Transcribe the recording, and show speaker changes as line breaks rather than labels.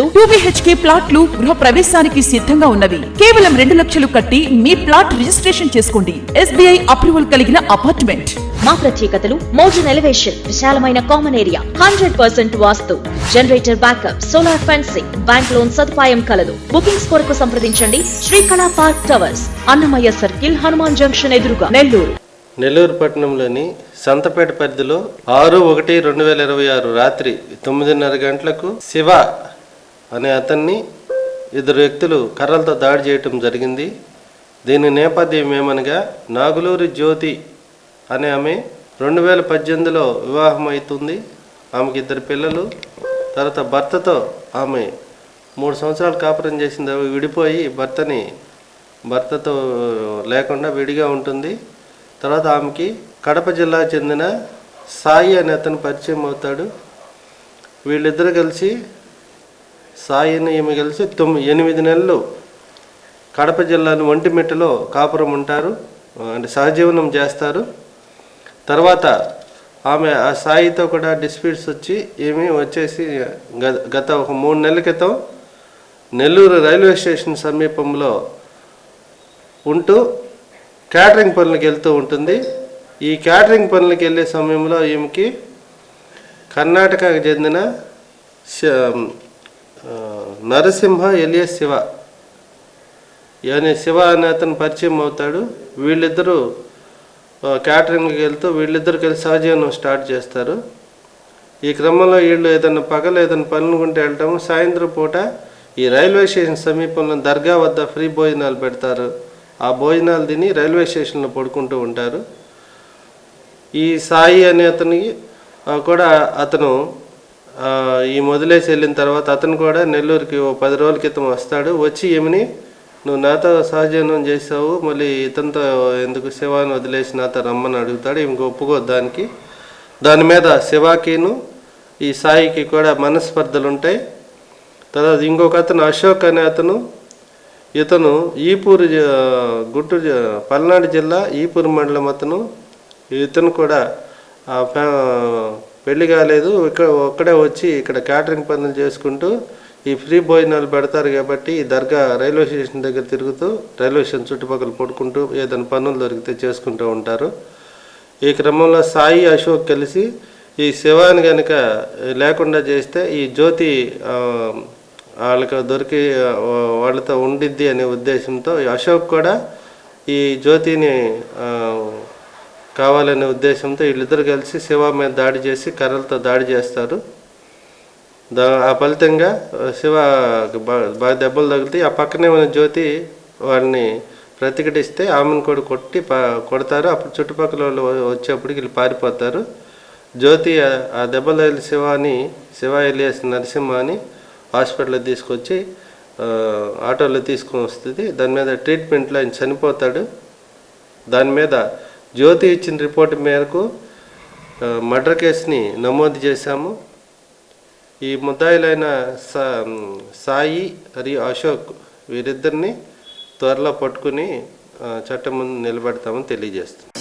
Two BHK ప్లాట్లు గృహ ప్రవేశానికి సిద్ధంగా ఉన్నవి. కేవలం రెండు లక్షలు కట్టి మీ ప్లాట్ రిజిస్ట్రేషన్ చేసుకోండి. ఎస్బీఐ అప్రూవల్ కలిగిన అపార్ట్మెంట్.
మా ప్రత్యేకతలు మోడర్న్ ఎలివేషన్ విశాలమైన common area hundred percent vastu. Generator backup solar fencing bank loan సదుపాయం కలదు. బుకింగ్స్ కొరకు సంప్రదించండి. Srikala Park Towers Annamayya Circle Hanuman Junction ఎదురుగా. నెల్లూరు.
నెల్లూరు పట్టణంలోని సంతపేట పరిధిలో ఆరు ఒకటి రెండు వేల ఇరవై ఆరు రాత్రి తొమ్మిదిన్నర గంటలకు శివ అనే అతన్ని ఇద్దరు వ్యక్తులు కర్రలతో దాడి చేయటం జరిగింది. దీని నేపథ్యం ఏమనగా నాగులూరి జ్యోతి అనే ఆమె రెండు వేల పద్దెనిమిదిలో వివాహం అవుతుంది ఆమెకి ఇద్దరు పిల్లలు. తర్వాత భర్తతో ఆమె మూడు సంవత్సరాలు కాపురం చేసింది. విడిపోయి భర్తని భర్తతో లేకుండా విడిగా ఉంటుంది. తర్వాత ఆమెకి కడప జిల్లాకు చెందిన సాయి అనే అతను పరిచయం అవుతాడు. వీళ్ళిద్దరు కలిసి సాయిని ఈమె కలిసి తొమ్మిది ఎనిమిది నెలలు కడప జిల్లాని ఒంటిమిట్టలో కాపురం ఉంటారు అంటే సహజీవనం చేస్తారు. తర్వాత ఆమె ఆ సాయితో కూడా డిస్ప్యూట్స్ వచ్చి ఏమి వచ్చేసి గ- గత ఒక మూడు నెలల క్రితం నెల్లూరు రైల్వే స్టేషన్ సమీపంలో ఉంటూ క్యాటరింగ్ పనులకు వెళ్తూ ఉంటుంది. ఈ క్యాటరింగ్ పనులకు వెళ్ళే సమయంలో ఈమెకి కర్ణాటకకు చెందిన నరసింహ ఎలియస్ శివ. అనే శివ అనే అతను పరిచయం అవుతాడు. వీళ్ళిద్దరూ క్యాటరింగ్కి వెళ్తూ వీళ్ళిద్దరు కలిసి సహజీవనం స్టార్ట్ చేస్తారు. ఈ క్రమంలో వీళ్ళు ఏదైనా పగలు ఏదైనా పనులుకుంటే వెళ్ళటము సాయంత్రం పూట ఈ రైల్వే స్టేషన్ సమీపంలో దర్గా వద్ద ఫ్రీ భోజనాలు పెడతారు. ఆ భోజనాలు తిని రైల్వే స్టేషన్లో పడుకుంటూ ఉంటారు. ఈ సాయి అనే అతనికి కూడా అతను ఈ మొదలేసి వెళ్ళిన తర్వాత అతను కూడా నెల్లూరుకి ఓ పది రోజుల క్రితం వస్తాడు. వచ్చి ఏమని? నువ్వు నాతో సహజీవనం చేసావు మళ్ళీ ఇతనితో ఎందుకు శివాని వదిలేసి నాతో రమ్మని అడుగుతాడు. ఇంక ఒప్పుకోదు దానికి. దాని మీద శివాకిను ఈ సాయికి కూడా మనస్పర్ధలు ఉంటాయి. తర్వాత ఇంకొక అతను అశోక్ అనే అతను ఇతను ఈపూరు జ- గుంటూరు జ- పల్నాడు జిల్లా ఈపూరు మండలం అతను. ఇతను కూడా పెళ్ళి కాలేదు ఇక్కడ ఒక్కడే వచ్చి ఇక్కడ క్యాటరింగ్ పనులు చేసుకుంటూ ఈ ఫ్రీ భోజనాలు పెడతారు కాబట్టి ఈ దర్గా రైల్వే స్టేషన్ దగ్గర తిరుగుతూ రైల్వే స్టేషన్ చుట్టుపక్కల పడుకుంటూ ఏదైనా పనులు దొరికితే చేసుకుంటూ ఉంటారు. ఈ క్రమంలో సాయి అశోక్ కలిసి ఈ శివాని కనుక లేకుండా చేస్తే ఈ జ్యోతి వాళ్ళకి దొరికి వాళ్ళతో ఉండిద్ది అనే ఉద్దేశంతో ఈ అశోక్ కూడా ఈ జ్యోతిని కావాలనే ఉద్దేశంతో వీళ్ళిద్దరు కలిసి శివ మీద దాడి చేసి కర్రలతో దాడి చేస్తారు. దా ఆ ఫలితంగా శివ బా- బాగా దెబ్బలు తగులుతాయి. ఆ పక్కనే ఉన్న జ్యోతి వారిని ప్రతిఘటిస్తే ఆమెను కూడా కొట్టి పా కొడతారు. అప్పుడు చుట్టుపక్కల వాళ్ళు వచ్చేప్పటికి వీళ్ళు పారిపోతారు. జ్యోతి ఆ- దెబ్బలు దెబ్బలు తగిలిన శివాని శివ ఎలియాస్ నరసింహ అని హాస్పిటల్లో తీసుకొచ్చి ఆటోలో తీసుకొని వస్తుంది. దాని మీద ట్రీట్మెంట్లో ఆయన చనిపోతాడు. దాని మీద జ్యోతి ఇచ్చిన రిపోర్ట్ మేరకు మర్డర్ కేసుని నమోదు చేశాము. ఈ ముద్దాయిలైన సా సాయి మరియు అశోక్ వీరిద్దరిని త్వరలో పట్టుకుని చట్టం ముందు నిలబెడతామని తెలియజేస్తుంది